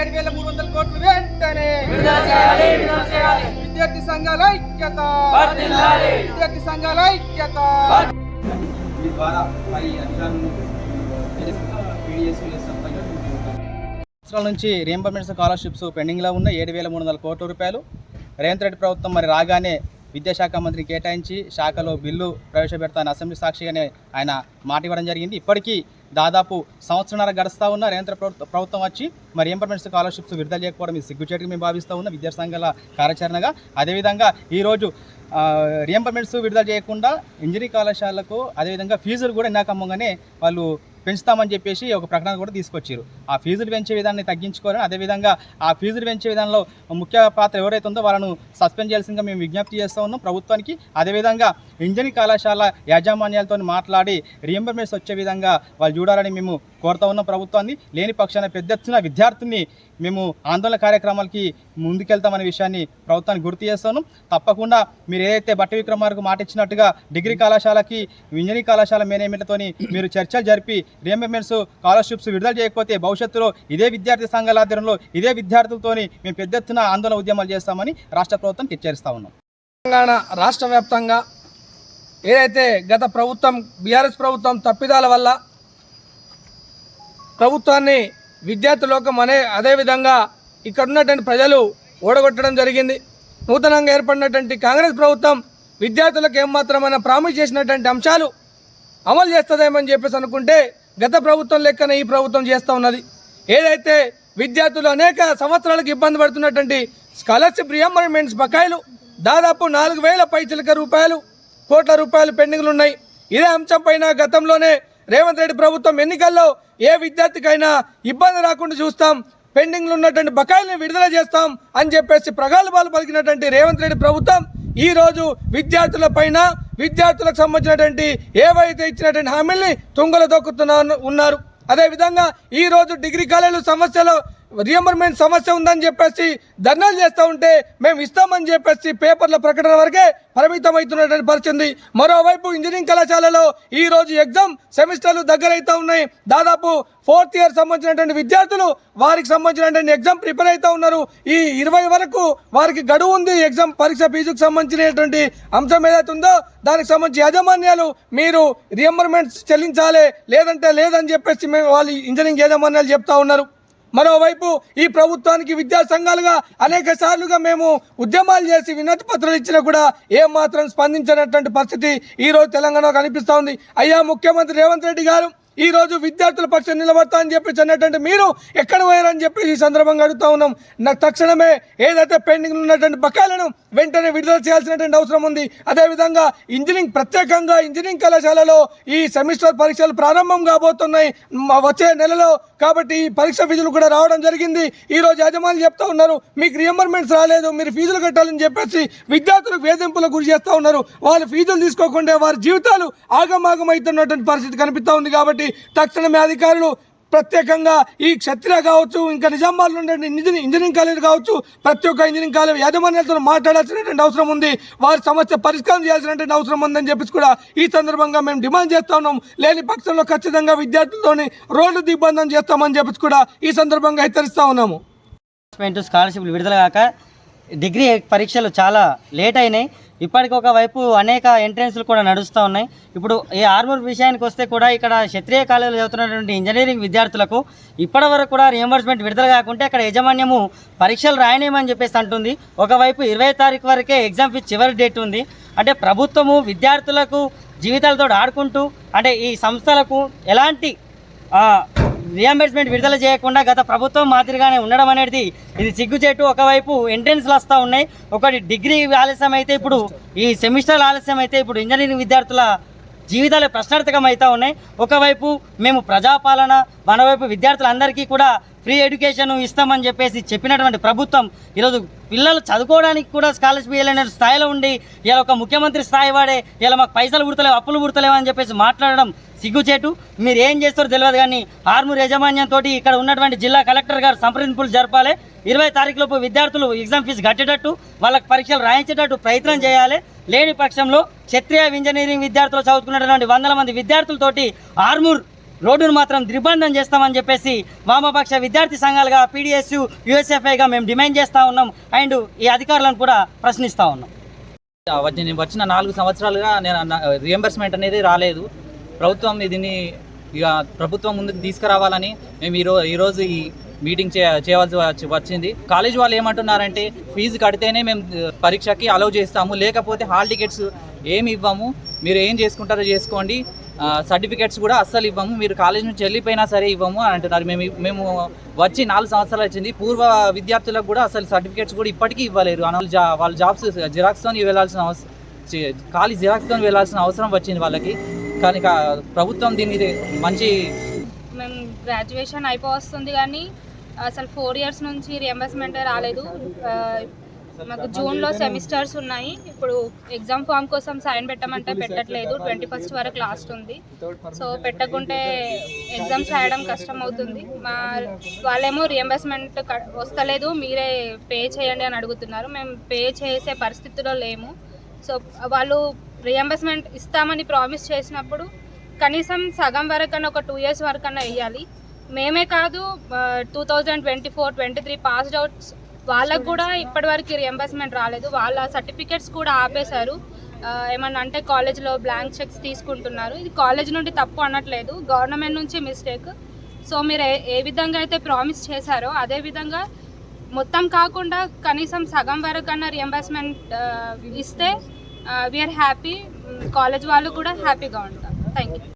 ఏడు వేల మూడు వందల కోట్లు వెంటనే. విద్యార్థి సంఘాల ఐక్యత. విద్యార్థి సంఘాల ఐక్యత. సంవత్సరాల నుంచి రియంబర్మెంట్స్ స్కాలర్షిప్స్ పెండింగ్లో ఉన్న ఏడు వేల మూడు వందల కోట్ల రూపాయలు. రేవంత్ రెడ్డి ప్రభుత్వం మరి రాగానే విద్యాశాఖ మంత్రి కేటాయించి శాఖలో బిల్లు ప్రవేశపెడతాను అసెంబ్లీ సాక్షిగానే ఆయన మాట ఇవ్వడం జరిగింది. ఇప్పటికీ దాదాపు సంవత్సరాల గడుస్తూ ఉన్న కేంద్ర ప్రభుత్వం వచ్చి మరి ఎంపర్మెంట్ స్కాలర్షిప్స్ విడుదల చేయకపోవడం ఇది సిగ్గుచేటుగా మేము భావిస్తూ ఉన్న. విద్యార్థి సంఘాల కార్యాచరణగా. అదేవిధంగా ఈరోజు రియంబర్మెంట్స్ విడుదల చేయకుండా ఇంజనీరింగ్ కళాశాలకు అదేవిధంగా ఫీజులు కూడా ఇందాకమ్మగానే వాళ్ళు పెంచుతామని చెప్పేసి ఒక ప్రకటన కూడా తీసుకొచ్చారు ఆ ఫీజులు పెంచే విధాన్ని తగ్గించుకోవాలని అదేవిధంగా ఆ ఫీజులు పెంచే విధానంలో ముఖ్య పాత్ర ఎవరైతే ఉందో వాళ్ళను సస్పెండ్ చేయాల్సిందిగా మేము విజ్ఞప్తి చేస్తూ ఉన్నాం ప్రభుత్వానికి. అదేవిధంగా ఇంజనీరింగ్ కళాశాల యాజమాన్యాలతో మాట్లాడి రియంబర్మెంట్స్ వచ్చే విధంగా వాళ్ళు చూడాలని మేము కోరుతా ఉన్నాం ప్రభుత్వాన్ని. లేని పక్షాన పెద్ద ఎత్తున విద్యార్థుల్ని మేము ఆందోళన కార్యక్రమాలకి ముందుకెళ్తామనే విషయాన్ని ప్రభుత్వానికి గుర్తు చేస్తాను తప్పకుండా మీరు ఏదైతే బట్టి విక్రమార్కు మాట ఇచ్చినట్టుగా డిగ్రీ కళాశాలకి ఇంజనీరింగ్ కళాశాల మేనేజ్మెంట్తోని మీరు చర్చలు జరిపి రియంబర్మెంట్స్ స్కాలర్షిప్స్ విడుదల చేయకపోతే భవిష్యత్తులో ఇదే విద్యార్థి సంఘాల ఆధ్వర్యంలో ఇదే విద్యార్థులతోని మేము పెద్ద ఎత్తున ఆందోళన ఉద్యమాలు చేస్తామని రాష్ట్ర ప్రభుత్వం హెచ్చరిస్తా ఉన్నాం. తెలంగాణ రాష్ట్ర వ్యాప్తంగా ఏదైతే గత ప్రభుత్వం బీఆర్ఎస్ ప్రభుత్వం తప్పిదాల వల్ల ప్రభుత్వాన్ని విద్యార్థి లోకం అనే అదేవిధంగా ఇక్కడ ఉన్నటువంటి ప్రజలు ఓడగొట్టడం జరిగింది. నూతనంగా ఏర్పడినటువంటి కాంగ్రెస్ ప్రభుత్వం విద్యార్థులకు ఏమాత్రమైనా ప్రామిస్ చేసినటువంటి అంశాలు అమలు చేస్తుందేమని చెప్పేసి అనుకుంటే గత ప్రభుత్వం లెక్కన ఈ ప్రభుత్వం చేస్తూ ఉన్నది. ఏదైతే విద్యార్థులు అనేక సంవత్సరాలకు ఇబ్బంది పడుతున్నటువంటి స్కాలర్షిప్ రియంబర్మెంట్స్ బకాయిలు దాదాపు నాలుగు వేల పైచిలక రూపాయలు కోట్ల రూపాయలు పెండింగ్లు ఉన్నాయి. ఇదే అంశం పైన గతంలోనే రేవంత్ రెడ్డి ప్రభుత్వం ఎన్నికల్లో ఏ విద్యార్థికైనా ఇబ్బంది రాకుండా చూస్తాం పెండింగ్లు ఉన్నటువంటి బకాయిల్ని విడుదల చేస్తాం అని చెప్పేసి ప్రగల్భాలు పలికినటువంటి రేవంత్ రెడ్డి ప్రభుత్వం ఈ రోజు విద్యార్థుల పైన విద్యార్థులకు సంబంధించినటువంటి ఏవైతే ఇచ్చినటువంటి హామీల్ని తుంగలు దొక్కుతున్నా ఉన్నారు. అదేవిధంగా ఈరోజు డిగ్రీ కాలేజీల సమస్యలో రియంబర్మెంట్ సమస్య ఉందని చెప్పేసి ధర్నాలు చేస్తూ ఉంటే మేము ఇస్తామని చెప్పేసి పేపర్ల ప్రకటన వరకే పరిమితం అవుతున్నటువంటి పరిస్థితి మరోవైపు ఇంజనీరింగ్ కళాశాలలో ఈ రోజు ఎగ్జామ్ సెమిస్టర్లు దగ్గర ఉన్నాయి. దాదాపు ఫోర్త్ ఇయర్ సంబంధించినటువంటి విద్యార్థులు వారికి సంబంధించినటువంటి ఎగ్జామ్ ప్రిపేర్ అవుతూ ఉన్నారు. ఈ ఇరవై వరకు వారికి గడువు ఉంది. ఎగ్జామ్ పరీక్ష ఫీజుకు సంబంధించినటువంటి అంశం ఏదైతే ఉందో దానికి సంబంధించి యాజమాన్యాలు మీరు రియంబర్మెంట్స్ చెల్లించాలి లేదంటే లేదని చెప్పేసి మేము వాళ్ళు ఇంజనీరింగ్ యాజమాన్యాలు చెప్తా ఉన్నారు. మరోవైపు ఈ ప్రభుత్వానికి విద్యా సంఘాలుగా అనేక సార్లుగా మేము ఉద్యమాలు చేసి వినతి పత్రాలు ఇచ్చినా కూడా ఏం మాత్రం స్పందించినటువంటి పరిస్థితి ఈ రోజు తెలంగాణలో కనిపిస్తూ ఉంది. అయ్యా ముఖ్యమంత్రి రేవంత్ రెడ్డి గారు ఈ రోజు విద్యార్థుల పక్షం నిలబడతా అని చెప్పేసి అన్నటువంటి మీరు ఎక్కడ పోయారని చెప్పి ఈ సందర్భంగా అడుగుతా ఉన్నాం. నాకు తక్షణమే ఏదైతే పెండింగ్ ఉన్నటువంటి బకాయిలను వెంటనే విడుదల చేయాల్సినటువంటి అవసరం ఉంది. అదేవిధంగా ఇంజనీరింగ్ ప్రత్యేకంగా ఇంజనీరింగ్ కళాశాలలో ఈ సెమిస్టర్ పరీక్షలు ప్రారంభం కాబోతున్నాయి. వచ్చే నెలలో కాబట్టి ఈ పరీక్ష ఫీజులు కూడా రావడం జరిగింది. ఈ రోజు యజమానులు చెప్తా ఉన్నారు మీకు రియంబర్మెంట్స్ రాలేదు మీరు ఫీజులు కట్టాలని చెప్పేసి విద్యార్థులకు వేధింపులకు గురి చేస్తూ ఉన్నారు. వాళ్ళు ఫీజులు తీసుకోకుండా వారి జీవితాలు ఆగమాగం అవుతున్నటువంటి పరిస్థితి కనిపిస్తూ ఉంది కాబట్టి తక్షణమే అధికారులు ప్రత్యేకంగా ఈ క్షత్రియ కావచ్చు ఇంకా నిజామాబాద్లో ఉండే ఇంజనీరింగ్ ఇంజనీరింగ్ కాలేజ్ కావచ్చు ప్రతి ఒక్క ఇంజనీరింగ్ కాలేజ్ యాజమాన్యాలతో మాట్లాడాల్సినటువంటి అవసరం ఉంది. వారి సమస్య పరిష్కారం చేయాల్సినటువంటి అవసరం ఉందని చెప్పేసి కూడా ఈ సందర్భంగా మేము డిమాండ్ చేస్తా ఉన్నాం. లేని పక్షంలో ఖచ్చితంగా విద్యార్థులతోని రోడ్డు దిగ్బంధం చేస్తామని చెప్పేసి కూడా ఈ సందర్భంగా హెచ్చరిస్తా ఉన్నాము. స్కాలర్షిప్లు విడుదల కాక డిగ్రీ పరీక్షలు చాలా లేట్ అయినాయి. ఇప్పటికి ఒకవైపు అనేక ఎంట్రెన్స్లు కూడా నడుస్తూ ఉన్నాయి. ఇప్పుడు ఈ ఆర్మూర్ విషయానికి వస్తే కూడా ఇక్కడ క్షత్రియ కాలేజీలో చదువుతున్నటువంటి ఇంజనీరింగ్ విద్యార్థులకు ఇప్పటి వరకు కూడా రియంబర్స్మెంట్ విడుదల కాకుంటే అక్కడ యజమాన్యము పరీక్షలు రాయనేమని చెప్పేసి అంటుంది. ఒకవైపు ఇరవై తారీఖు వరకే ఎగ్జామ్ ఫీజ్ చివరి డేట్ ఉంది. అంటే ప్రభుత్వము విద్యార్థులకు జీవితాలతో ఆడుకుంటూ అంటే ఈ సంస్థలకు ఎలాంటి రియంబర్స్మెంట్ విడుదల చేయకుండా గత ప్రభుత్వం మాదిరిగానే ఉండడం అనేది ఇది సిగ్గుచేటు. ఒకవైపు ఎంట్రెన్స్లు వస్తూ ఉన్నాయి. ఒకటి డిగ్రీ ఆలస్యం అయితే ఇప్పుడు ఈ సెమిస్టర్ ఆలస్యం అయితే ఇప్పుడు ఇంజనీరింగ్ విద్యార్థుల జీవితాలు ప్రశ్నార్థకం అవుతూ ఉన్నాయి. ఒకవైపు మేము ప్రజాపాలన మనవైపు విద్యార్థులందరికీ కూడా ఫ్రీ ఎడ్యుకేషన్ ఇస్తామని చెప్పేసి చెప్పినటువంటి ప్రభుత్వం ఈరోజు పిల్లలు చదువుకోవడానికి కూడా స్కాలర్షిప్ ఇవ్వలేని స్థాయిలో ఉండి ఇలా ఒక ముఖ్యమంత్రి స్థాయి వాడే ఇలా మాకు పైసలు గుర్తలేవు అప్పులు గుర్తలేవు అని చెప్పేసి మాట్లాడడం సిగ్గుచేటు మీరు ఏం చేస్తారో తెలియదు కానీ ఆర్మూర్ యాజమాన్యంతో ఇక్కడ ఉన్నటువంటి జిల్లా కలెక్టర్ గారు సంప్రదింపులు జరపాలి. ఇరవై తారీఖులోపు విద్యార్థులు ఎగ్జామ్ ఫీజు కట్టేటట్టు వాళ్ళకి పరీక్షలు రాయించేటట్టు ప్రయత్నం చేయాలి. లేని పక్షంలో క్షత్రియ ఇంజనీరింగ్ విద్యార్థులు చదువుకున్నటువంటి వందల మంది విద్యార్థులతోటి ఆర్మూర్ రోడ్డును మాత్రం దిగ్బంధం చేస్తామని చెప్పేసి వామపక్ష విద్యార్థి సంఘాలుగా పీడిఎస్ యుఎస్ఎఫ్ఐగా మేము డిమాండ్ చేస్తూ ఉన్నాం. అండ్ ఈ అధికారులను కూడా ప్రశ్నిస్తూ ఉన్నాం. నేను వచ్చిన నాలుగు సంవత్సరాలుగా నేను రియంబర్స్మెంట్ అనేది రాలేదు. ప్రభుత్వం దీన్ని ఇక ప్రభుత్వం ముందుకు తీసుకురావాలని మేము ఈరో ఈరోజు ఈ మీటింగ్ చే చేయవలసి వచ్చి- వచ్చింది. కాలేజ్ వాళ్ళు ఏమంటున్నారంటే ఫీజు కడితేనే మేము పరీక్షకి అలౌ చేస్తాము. లేకపోతే హాల్ టికెట్స్ ఏమి ఇవ్వము. మీరు ఏం చేసుకుంటారో చేసుకోండి. సర్టిఫికెట్స్ కూడా అస్సలు ఇవ్వము. మీరు కాలేజ్ నుంచి వెళ్ళిపోయినా సరే ఇవ్వము అని అంటున్నారు. మేము మేము వచ్చి నాలుగు సంవత్సరాలు వచ్చింది. పూర్వ విద్యార్థులకు కూడా అసలు సర్టిఫికెట్స్ కూడా ఇప్పటికీ ఇవ్వలేరు. అని వాళ్ళు జా- వాళ్ళ జాబ్స్ జిరాక్స్తో వెళ్ళాల్సిన అవసరం ఖాళీ జిరాక్స్తో వెళ్ళాల్సిన అవసరం వచ్చింది వాళ్ళకి. కానీ ప్రభుత్వం దీన్ని మంచి మేము గ్రాడ్యుయేషన్ అయిపోవస్తుంది కానీ అసలు ఫోర్ ఇయర్స్ నుంచి రియంబర్స్మెంట్ రాలేదు. మాకు జూన్లో సెమిస్టర్స్ ఉన్నాయి. ఇప్పుడు ఎగ్జామ్ ఫామ్ కోసం సైన్ పెట్టమంటే పెట్టట్లేదు. ట్వంటీ ఫస్ట్ వరకు లాస్ట్ ఉంది. సో పెట్టకుంటే ఎగ్జామ్స్ రాయడం కష్టం అవుతుంది మా వాళ్ళేమో రియంబర్స్మెంట్ వస్తలేదు. మీరే పే చేయండి అని అడుగుతున్నారు. మేము పే చేసే పరిస్థితిలో లేము. సో వాళ్ళు రియంబర్స్మెంట్ ఇస్తామని ప్రామిస్ చేసినప్పుడు కనీసం సగం వరకన్నా ఒక టూ ఇయర్స్ వరకన్నా వేయాలి మేమే కాదు two thousand twenty four twenty three passed outs వాళ్ళకు కూడా ఇప్పటివరకు రియంబర్స్మెంట్ రాలేదు. వాళ్ళ సర్టిఫికెట్స్ కూడా ఆపేశారు. ఏమన్నా అంటే కాలేజ్లో బ్లాంక్ చెక్స్ తీసుకుంటున్నారు. ఇది కాలేజ్ నుండి తప్పు అనట్లేదు. గవర్నమెంట్ నుంచి మిస్టేక్ సో మీరు ఏ ఏ విధంగా అయితే ప్రామిస్ చేశారో అదే విధంగా మొత్తం కాకుండా కనీసం సగం వరకన్నా రియంబర్స్మెంట్ ఇస్తే వీఆర్ హ్యాపీ కాలేజ్ వాళ్ళు కూడా హ్యాపీగా ఉంటారు. Thank you